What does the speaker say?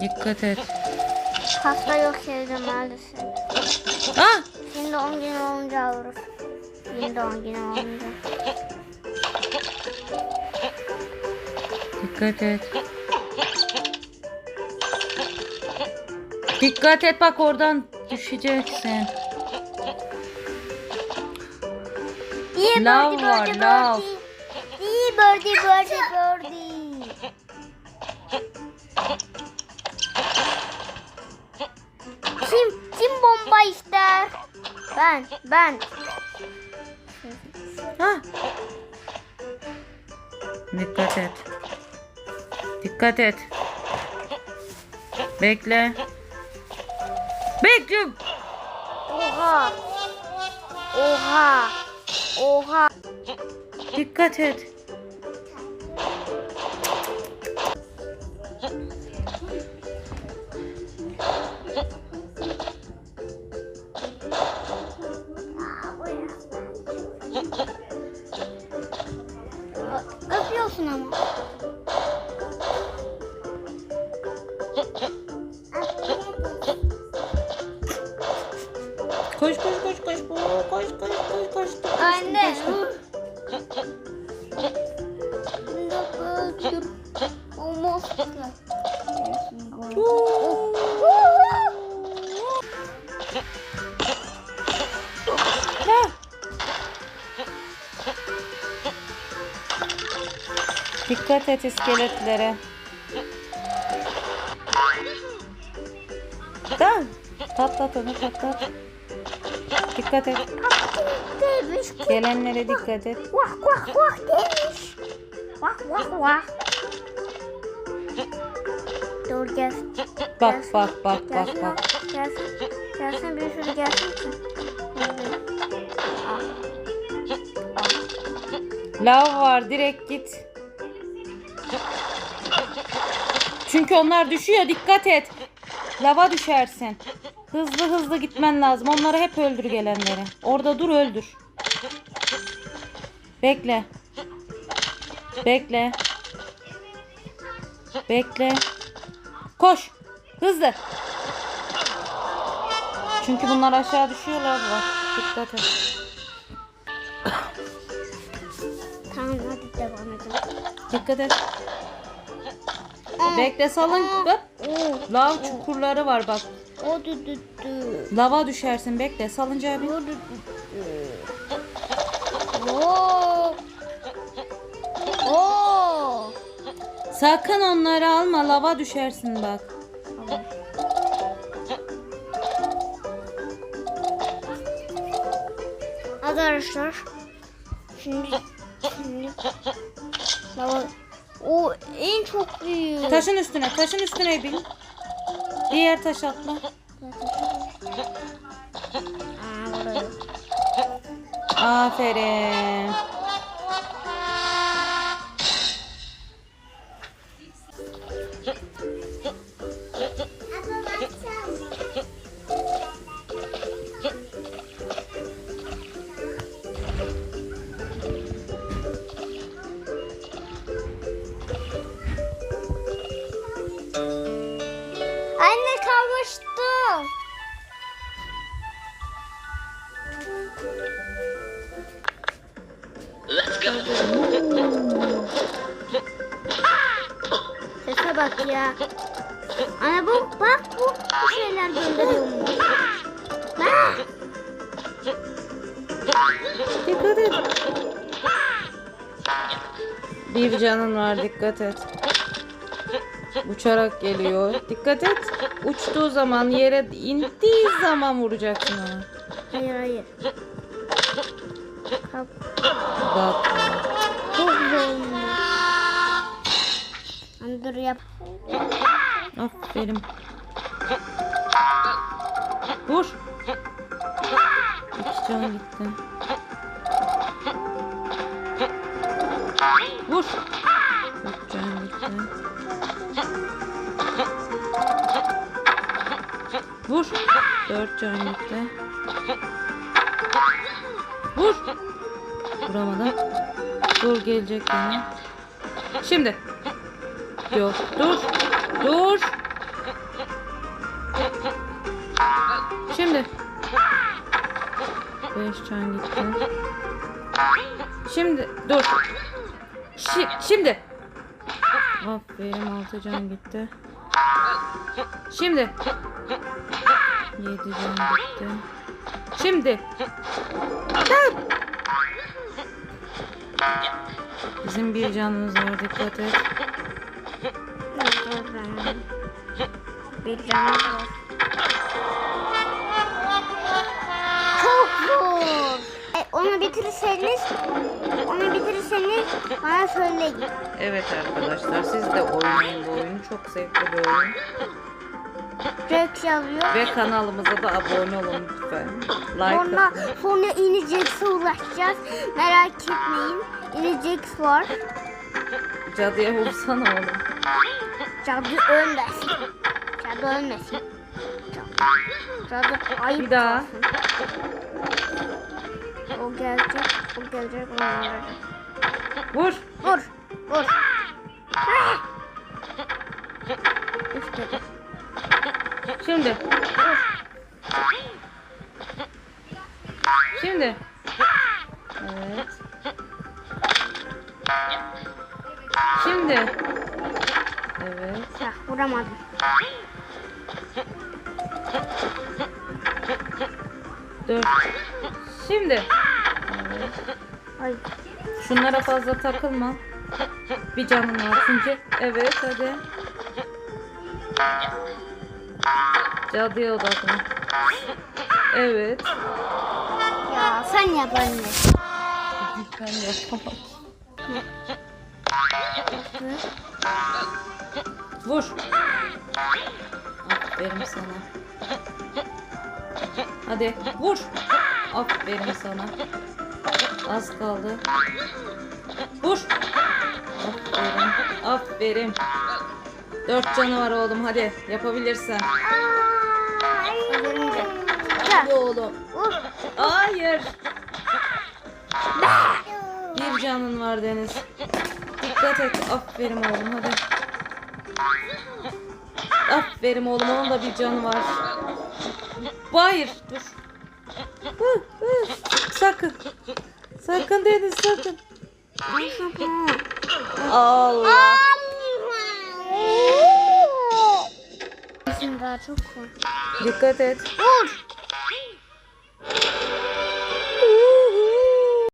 Dikkat et. Pasta yok evde maalesef. Ah! Şimdi doğum günü olunca alırız. Şimdi doğum günü olunca. Dikkat et. Dikkat et bak oradan düşeceksin. İyi Lav var, lav. İyi birdie, birdie, birdie. Bomba ister? Ben, ben. Ha. Dikkat et. Dikkat et. Bekle. Bekle. Oha. Oha. Oha. Dikkat et. Öpüyorsun ama. Koş koş koş koş koş koş koş koş koş. Anne. Almost. Ha. Dikkat et iskeletlere. Tamam. Patlat onu patlat. Dikkat et. Demiş. Gelenlere dikkat et. Vah vah vah demiş. Vah vah vah. Dur gel. Bak bak bak bak bak. Gelsin. Gelsin bir sürü gelsin ki. Lav var direkt git. Çünkü onlar düşüyor dikkat et. Lava düşersin. Hızlı hızlı gitmen lazım. Onları hep öldür gelenleri. Orada dur öldür. Bekle. Bekle. Bekle. Koş. Hızlı. Çünkü bunlar aşağı düşüyorlar. Bak. Dikkat et. Dikkat et. Bekle salın. Bak. Oo. Lav çukurları var bak. O. Lava düşersin bekle. O dü dü. Oo. Oo. Sakın onları alma. Lava düşersin bak. Tamam. Arkadaşlar şimdi şimdi lava o en çok büyük. Taşın üstüne. Taşın üstüne bin. Diğer taş atla. Aferin. Sese bak ya. Ana bu bak bu şeyler gönderiyor mu? Bak. Dikkat et. Bir canın var dikkat et. Uçarak geliyor. Dikkat et. Uçtuğu zaman yere indiği zaman vuracaksın onu. Hayır hayır. Kap. Bak. Yap. Aferin. Vur. İki can gitti. Vur. Üç can gitti. Vur. Dört can gitti. Vur. Vuramadım. Dur gelecek yine. Şimdi. Yok dur. Dur. Şimdi. Beş can gitti. Şimdi dur. Şi, şimdi. Aferin altı can gitti. Şimdi. Yedi can gitti. Şimdi. Dur. Bizim bir canımız var dikkat et. Bir canım var. Çok zor. E, onu bitirirseniz, onu bitirirseniz bana söyleyin. Evet arkadaşlar siz de oynayın bu oyunu. Çok zevkli bir oyun. Jax yazıyor. Ve kanalımıza da abone olun lütfen. Like Sonra, atın. sonra inecekse ulaşacağız. Merak etmeyin. İneceks var. Cadıya vursana oğlum. Cadı ölmesin. Cadı ölmesin. Cadı, ayıp Bir daha. O gelecek. O gelecek. Onları. Vur. Vur. Vur. İşte. Şimdi. Şimdi. Evet. Şimdi. Evet. Ya vuramadım. Dur. Şimdi. Evet. Ay. Şunlara fazla takılma. Bir canın var çünkü. Evet hadi. Cadıya odaklan. Evet. Ya sen yap anne. Ben yapamam. Vur. Aferin sana. Hadi vur. Aferin sana. Az kaldı. Vur. Aferin. Aferin. Dört canı var oğlum hadi yapabilirsin. Hadi oğlum. Hayır. Bir canın var Deniz. Dikkat et. Aferin oğlum hadi. Aferin oğlum onun da bir canı var. Hayır dur. Sakın. Sakın Deniz sakın. Allah. Şimdi. Dikkat et. Vur.